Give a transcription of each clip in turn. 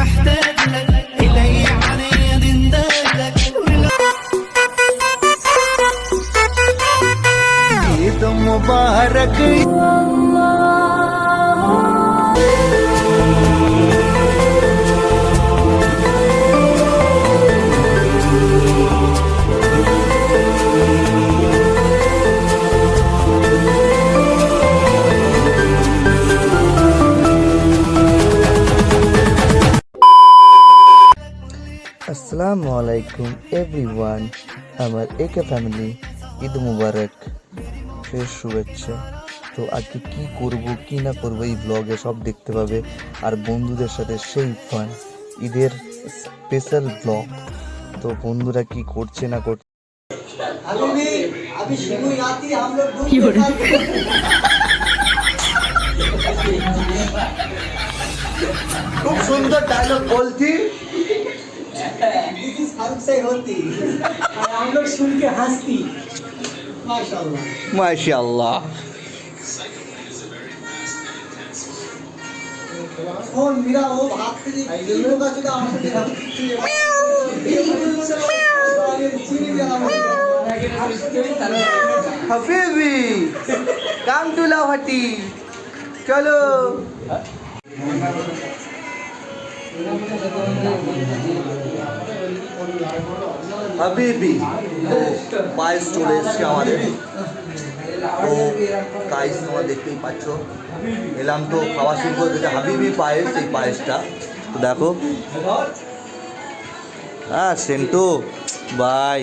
محتاج لك إلي عنيد اندالك عيد مبارك الله আসসালামু আলাইকুম এভরিওয়ান আমার একে ফ্যামিলি ঈদ মুবারক। শেষ শুভেচ্ছা। তো আজকে কি করব কি না করব এই ব্লগে সব দেখতে পাবে। আর বন্ধুদের সাথে সেই ফান ঈদের স্পেশাল ব্লগ তো বন্ধুরা কি করছে না করছে? খুব সুন্দর ডায়লগ বলছি। फारूक से होती और हम लोग सुन के हंसती माशाल्लाह মাশাআল্লাহ फोन मेरा वो भागते जी तीनों का चुदा हमसे देखा चीनी भी হাবিবি কাম টু লাহাটি চলো হাবিবি তো পায়েস চলে এসছে আমাদের তো পায়েস তোমরা দেখতেই পাচ্ছ এলাম তো খাওয়া শুরু করে দিয়েছে হাবিবি পায়েস এই পায়েসটা তো দেখো হ্যাঁ সেন্টু বাই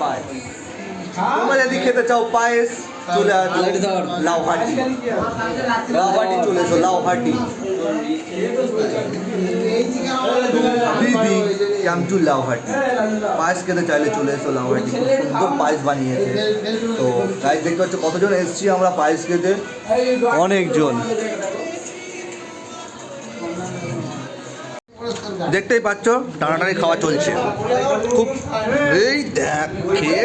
পায়েস তোমরা যদি খেতে চাও পায়েস চলে আসো লাউহাটি লাউহাটি চলে এসো লাউহাটি হাবিবি ক্যামটু লাউহাটি পায়েস খেতে চাইলে চলে এসো লাউহাটি খুব সুন্দর পায়েস বানিয়েছে তো গাইজ দেখতে পাচ্ছ কতজন এসছি আমরা পায়েস খেতে অনেকজন দেখতেই পাচ্ছ টানাটানি খাওয়া চলছে খুব এই দেখ খেয়ে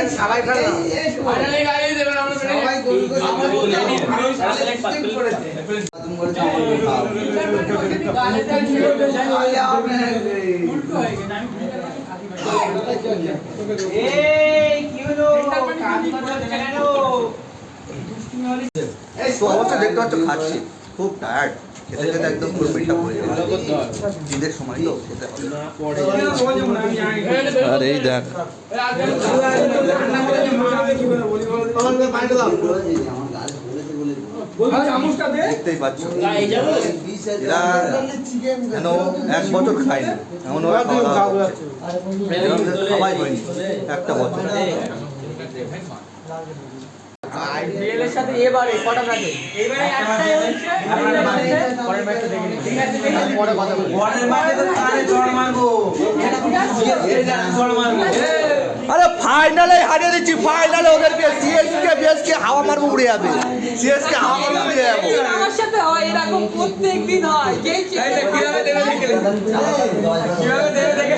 দেখতে পাচ্ছ খাচ্ছি। খুব টায়ার্ড খেতে খেতে একদম পুরো পেটটা ভরে গেছে ঈদের সময় তো খেতে হবে। আর এই দেখ। দেখতেই পাচ্ছ। এরা কেন এক বছর খায়নি এমন খাওয়াই হয়নি একটা বছর। বিএলের সাথে এবারে কটা ম্যাচে এবারে একটাই হচ্ছে পরের ম্যাচটা দেখে নিই ঠিক আছে। ঠিক আছে। পরে কথা বলব আরে ফাইনালে হারিয়ে দিচ্ছি ফাইনালে ওদেরকে সিএসকে বিএসকে হাওয়া মারবো উড়ে যাবে। সিএসকে হাওয়া মারবো উড়ে যাব। আমার সাথে হয় এরকম প্রত্যেক দিন হয়। কে কীভাবে দেবে দেখে কীভাবে দেবে দেখে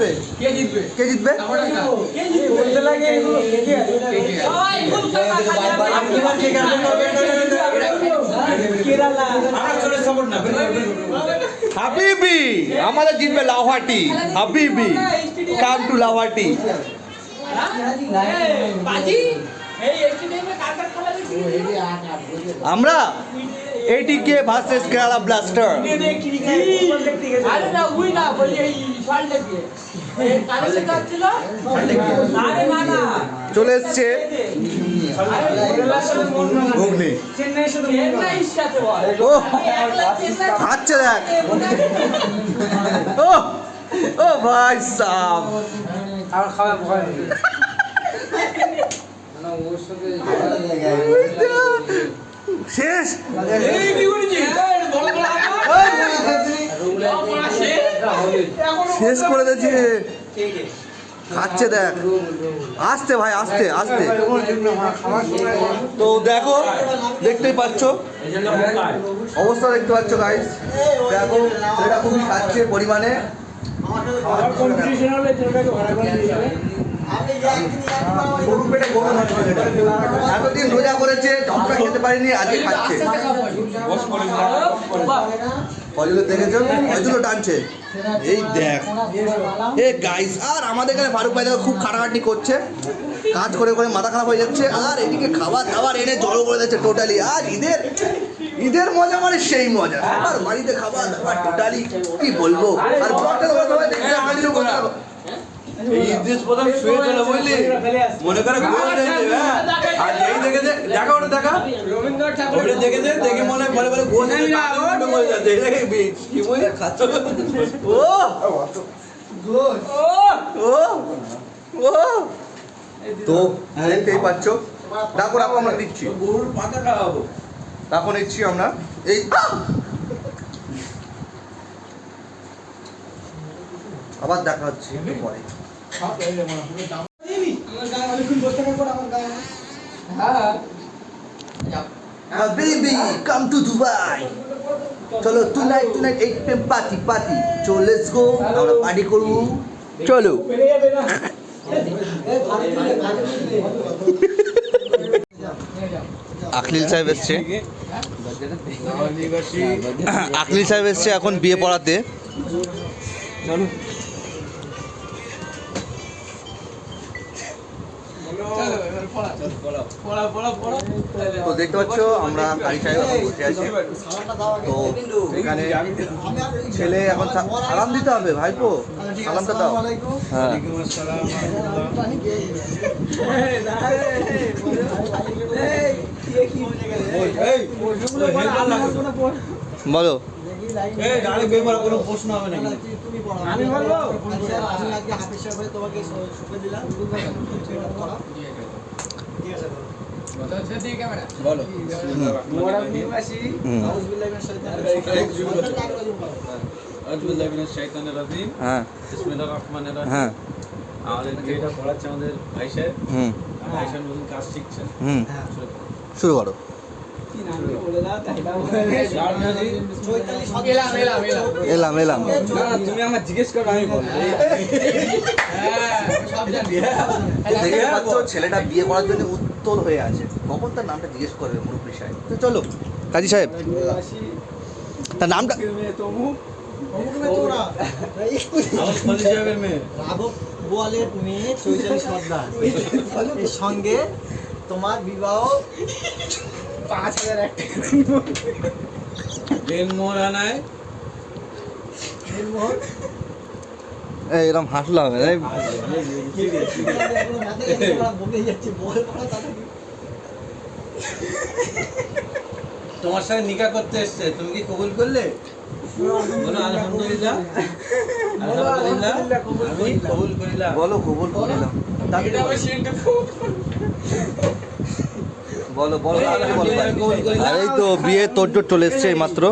হলে হবে কে জিতবে কে জিতবে বলতে লাগে এগুলো কে সবাই হাবিবি আমাদের জিতবে লাউহাটি হাবিবি কাম টু লাউহাটি বাজি দেখি আমরা এইটিকে ভার্সেস কেরালা ব্লাস্টার। আরে না উই না বলি এই সল্ট দিয়ে। কার সাথে হচ্ছিল আরে না না। চলে এসছে ঘুগনি চেন্নাইয়ের সাথে শেষ। শেষ করে দিয়েছে। খাচ্ছে দেখ। আসতে ভাই, আসতে আসতে। তো দেখো, দেখতেই পাচ্ছ। অবস্থা দেখতে পাচ্ছ গাইস দেখো, ছেলেটা খুবই খাচ্ছে পরিমাণে। এতদিন রোজা করেছে ঝটকা খেতে পারেনি, আজকে খাচ্ছে। ফজলে দেখেছ? ফজলও টানছে। এই দেখ। এ গাইস আর আমাদের এখানে ফারুক ভাই খুব খাটাখাটি করছে। কাজ করে করে মাথা খারাপ হয়ে যাচ্ছে, আর এদিকে খাবার দাবার এনে জড়ো করে দিচ্ছে টোটালি আর ঈদের ঈদের মজা মানে সেই মজা। আর বাড়িতে খাবার দাবার টোটালি কি বলব? আর ব্লগটা তোমরা সবাই দেখতে শুয়ে চলে বুঝলি মনে করে আর এই দেখা ওটা দেখা। রবীন্দ্রনাথ ওটা দেখেছে দেখে মনে বলে বলে গোল বলে যাচ্ছে এটাকে বীজ কি বলে খাচ্ছ ও! ও! ও! তো দেখতেই পাচ্ছ। ডাকো ডাকো আমরা দিচ্ছি। গরুর পাতা খাওয়াবো। এখন নিচ্ছি আমরা। এই! আবার দেখা হচ্ছে একটু পরে। বেবি কাম টু দুবাই চলো tonight tonight eight PM party party চো লেটস গো আমরা পার্টি করব। চলো। আখলিল সাহেব এসছে। আখলিল সাহেব এসছে এখন বিয়ে পড়াতে। তো দেখতে পাচ্ছ, আমরা বসে আছি। তো এখানে ছেলে এখন সালাম দিতে হবে, ভাইপো, সালামটা দাও। হ্যাঁ। বলো। কোনো প্রশ্ন হবে নাকি আমি আজকে হয়ে তোমাকে দিলাম বলো। হ্যাঁ। হ্যাঁ। আমাদের যেটা পড়াচ্ছে আমাদের ভাই সাহেব হুম। ভাই সাহেব নতুন কাজ শিখছেন। হুম। শুরু করো। এলাম এলাম। তুমি আমার জিজ্ঞেস করো আমি হ্যাঁ ছেলেটা বিয়ে করার জন্য উত্তর হয়ে আছে। কখন তার নামটা জিজ্ঞেস করবে মুরব্বী সাহেব? তো চলো কাজী সাহেব। তার নামটা সঙ্গে তোমার বিবাহ পাঁচ হাজার একটা। দেনমোহর আনায় নির্মোহন এই এরকম হাসলে হবে এই। বলে যাচ্ছে বল পড়া তাতে কি? তোমার সাথে নিকা করতে এসছে তুমি কি কবুল করলে? বলো আলহামদুলিল্লাহ। আলহামদুলিল্লাহ আমি কবুল করিলাম। বলো কবুল করলাম। বলো বলো তাকে বলো ভাই। আর এই তো বিয়ে তোর চলে এসছে এই মাত্র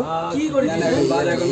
এখন